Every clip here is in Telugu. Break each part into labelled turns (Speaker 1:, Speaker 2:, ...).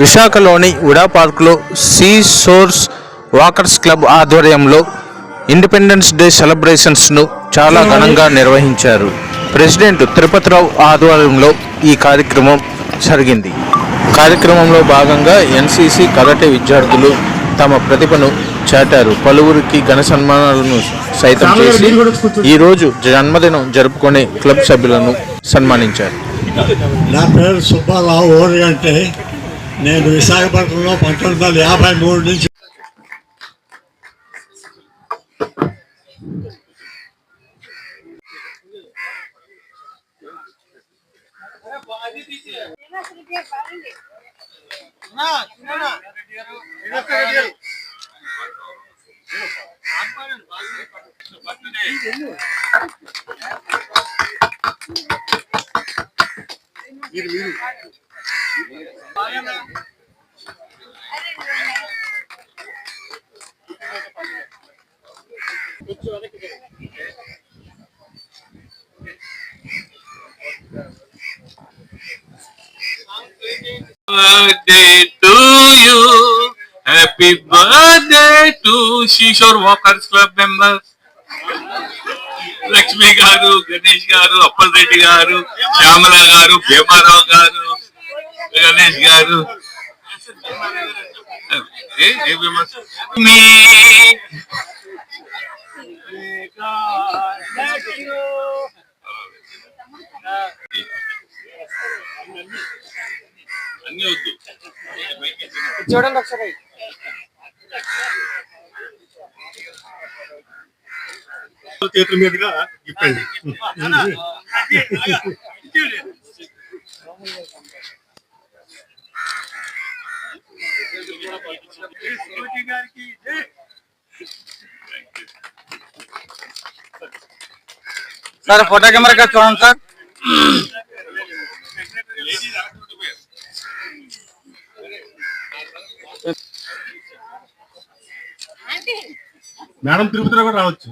Speaker 1: విశాఖలోని ఉడా పార్కులో సీ సోర్స్ వాకర్స్ క్లబ్ ఆధ్వర్యంలో ఇండిపెండెన్స్ డే సెలబ్రేషన్స్ను చాలా ఘనంగా నిర్వహించారు. ప్రెసిడెంట్ తిరుపతిరావు ఆధ్వర్యంలో ఈ కార్యక్రమం జరిగింది. కార్యక్రమంలో భాగంగా ఎన్సీసీ కరాటే విద్యార్థులు తమ ప్రతిభను చాటారు. పలువురికి ఘన సన్మానాలను సైతం చేసి ఈరోజు జన్మదినం జరుపుకునే క్లబ్ సభ్యులను సన్మానించారు.
Speaker 2: నా పేరు సుబ్బారావు ఓరిగంటే నేను విశాఖపట్నంలో పంతొమ్మిది వందల యాభై మూడు నుంచి మీరు మీరు
Speaker 3: birthday to you. Happy birthday to Shishore Walkers Club members. Lakshmi గారు గణేష్ గారు అప్పల్ రెడ్డి గారు శ్యామల గారు భీమారావు గారు గణేష్ గారు. అన్ని వద్దు.
Speaker 4: చూడండి ఒకసారి.
Speaker 2: చేతుల మీదుగా ఇప్పండి.
Speaker 4: సార్ ఫోటో కెమెరా చూడండి సార్
Speaker 2: మేడం తిరుపతిలో కూడా రావచ్చు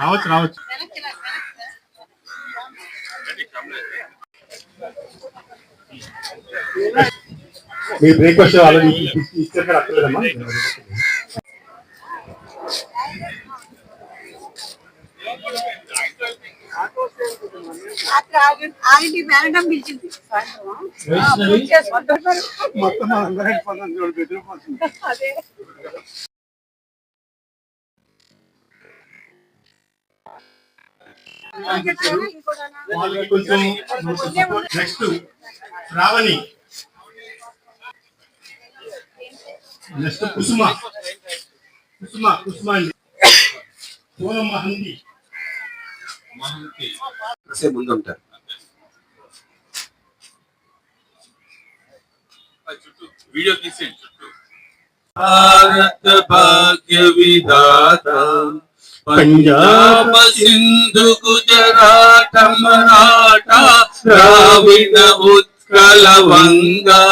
Speaker 2: రావచ్చు రావచ్చు Thank you. మీ బ్రేక్ఫాస్ట్ ఆల్రెడీ ఇచ్చారు కదా అక్కర్లేదమ్మా. మొత్తం అందరూ బెదిరిపోతుంది కొంచెం నెక్స్ట్ శ్రావణి నెక్స్ట్ కుసుమ కుసుమ కుసుమ అండి పూనమ్మ హంది
Speaker 5: కాసేపు ముందు ఉంటారు
Speaker 3: చుట్టూ వీడియో తీసేయండి. చుట్టూ భారత భాగ్య విధాత పంజాబ్ సింధు గుజరాట మరాఠా ద్రావిడ ఉత్కల వంగా.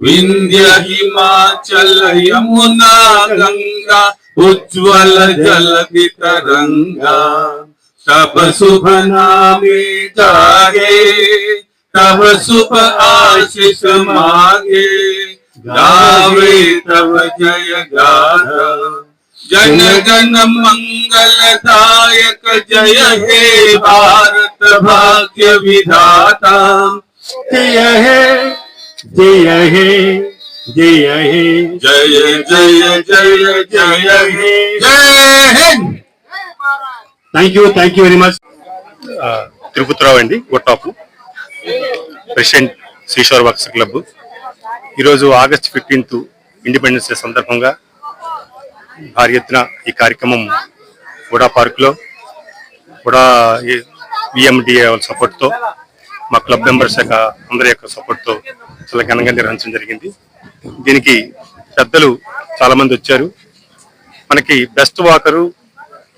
Speaker 3: विंध्य हिमाचल, यमुना, गंगा, उज्ज्वल जल तरंगा तब शुभ नामे जागे, तब शुभ आशीष मागे। गावे तब जय गा जन गण मंगल दायक जय हे भारत भाग्य विधाता।
Speaker 2: जय हे జయ హే జయ హే
Speaker 3: జయ జయ జయ జయ హే. జయ హే
Speaker 2: thank you thank you very much Tirupatirao అండి Gottapu president Srishwara box club ఈరోజు ఆగస్ట్ ఫిఫ్టీన్త్ ఇండిపెండెన్స్ డే సందర్భంగా భారీ ఎత్తున ఈ కార్యక్రమం హుడా పార్క్లో హుడా విఎండిఏ వాళ్ళ సపోర్ట్తో మా క్లబ్ మెంబర్స్ యొక్క అందరి యొక్క సపోర్ట్తో చాలా ఘనంగా నిర్వహించడం జరిగింది. దీనికి పెద్దలు చాలామంది వచ్చారు. మనకి బెస్ట్ వాకరు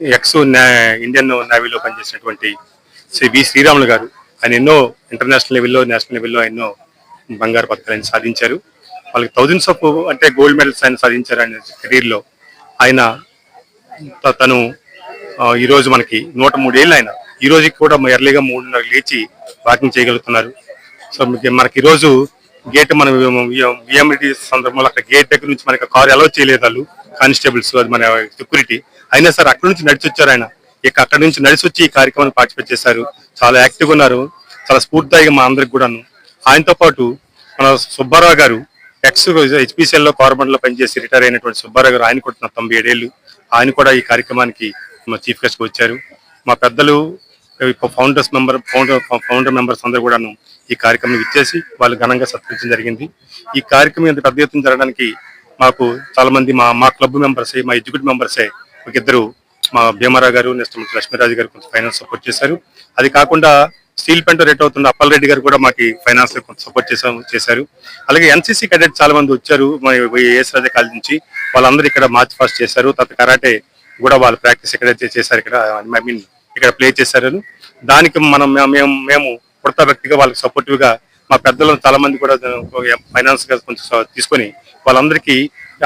Speaker 2: ఎక్స్ ఇండియన్ నేవీలో పనిచేసినటువంటి శ్రీ వి శ్రీరాములు గారు. ఆయన ఎన్నో ఇంటర్నేషనల్ లెవెల్లో నేషనల్ లెవెల్లో ఎన్నో బంగారు పథకాలను సాధించారు. వాళ్ళకి థౌజండ్స్ ఆఫ్ అంటే గోల్డ్ మెడల్స్ ఆయన సాధించారు ఆయన కెరీర్లో. ఆయన తను ఈరోజు మనకి నూట మూడేళ్ళు ఆయన. ఈ రోజుకి కూడా ఎర్లీగా మూడున్నర లేచి వాకింగ్ చేయగలుగుతున్నారు. సో మనకి- ఈరోజు గేట్ మనం విఎండి సందర్భంలో అక్కడ గేట్ దగ్గర నుంచి మనకి కారు అలౌ చేయలేదు వాళ్ళు. కానిస్టేబుల్స్ అది మన సెక్యూరిటీ అయినా సరే అక్కడ నుంచి నడిచి వచ్చారు ఆయన. ఇక అక్కడ నుంచి నడిచి వచ్చి ఈ కార్యక్రమాన్ని పార్టిసిపేట్ చేశారు. చాలా యాక్టివ్ ఉన్నారు. చాలా స్ఫూర్తిదాయిగా మా అందరికి కూడాను. ఆయనతో పాటు మన సుబ్బారావు గారు ఎక్స్ హెచ్పిసిఎల్లో లో పనిచేసి రిటైర్ అయినటువంటి సుబ్బారావు గారు ఆయన కూడా తొంభై ఏడేళ్ళు. ఆయన కూడా ఈ కార్యక్రమానికి మా చీఫ్ గెస్ట్గా వచ్చారు. మా పెద్దలు founders member founder founder members అందరు కూడాను ఈ కార్యక్రమం ఇచ్చేసి వాళ్ళు ఘనంగా సత్కరించడం జరిగింది. ఈ కార్యక్రమం ఇంత పెద్ద ఎత్తున జరగడానికి మాకు చాలా మంది మా మా క్లబ్ మెంబర్సే మా ఎగ్జిక్యూటివ్ మెంబర్సే ఒక ఇద్దరు మా భీమారావు గారు నెక్స్ట్ లక్ష్మీరాజు గారు కొంచెం ఫైనాన్స్ సపోర్ట్ చేశారు. అది కాకుండా స్టీల్ పెంట రేట్ అవుతున్న అప్పలరెడ్డి గారు కూడా మాకు ఫైనాన్స్లో కొంచెం సపోర్ట్ చేసాము చేశారు. అలాగే ఎన్సీసీ క్యాడెట్ చాలా మంది వచ్చారు ఏఎస్ రాజా కాలేజ్ నుంచి. వాళ్ళందరూ ఇక్కడ మార్చ్ ఫాస్ట్ చేశారు తర్వాత కరాటే కూడా వాళ్ళు ప్రాక్టీస్ ఇక్కడ చేశారు ఇక్కడ ఐ మీన్ ఇక్కడ ప్లే చేశారు. దానికి మనం మేము మేము పుడతా వ్యక్తిగా వాళ్ళకి సపోర్టివ్గా మా పెద్దలు చాలా మంది కూడా ఫైనాన్స్గా కొంచెం తీసుకొని వాళ్ళందరికీ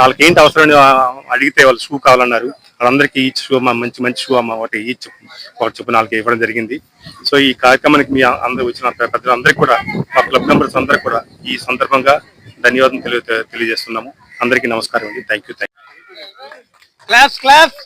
Speaker 2: వాళ్ళకి ఏంటి అవసరం అడిగితే వాళ్ళు షూ కావాలన్నారు. వాళ్ళందరికీ ఈ షూ అమ్మ మంచి మంచి షూ అమ్మ ఒకటి ఈచ్ ఒకటి చెప్పిన వాళ్ళకి ఇవ్వడం జరిగింది. సో ఈ కార్యక్రమానికి మీ అందరూ వచ్చిన పెద్దలు అందరికీ కూడా మా క్లబ్ మెంబర్స్ అందరికీ కూడా ఈ సందర్భంగా ధన్యవాదం తెలియ తెలియజేస్తున్నాము. అందరికీ నమస్కారం అండి. Thank you thank
Speaker 4: you class class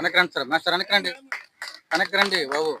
Speaker 4: వెనక్కి రండి సార్. మాస్టర్ వెనక్కి రండి. వెనక్కి రండి బాబు.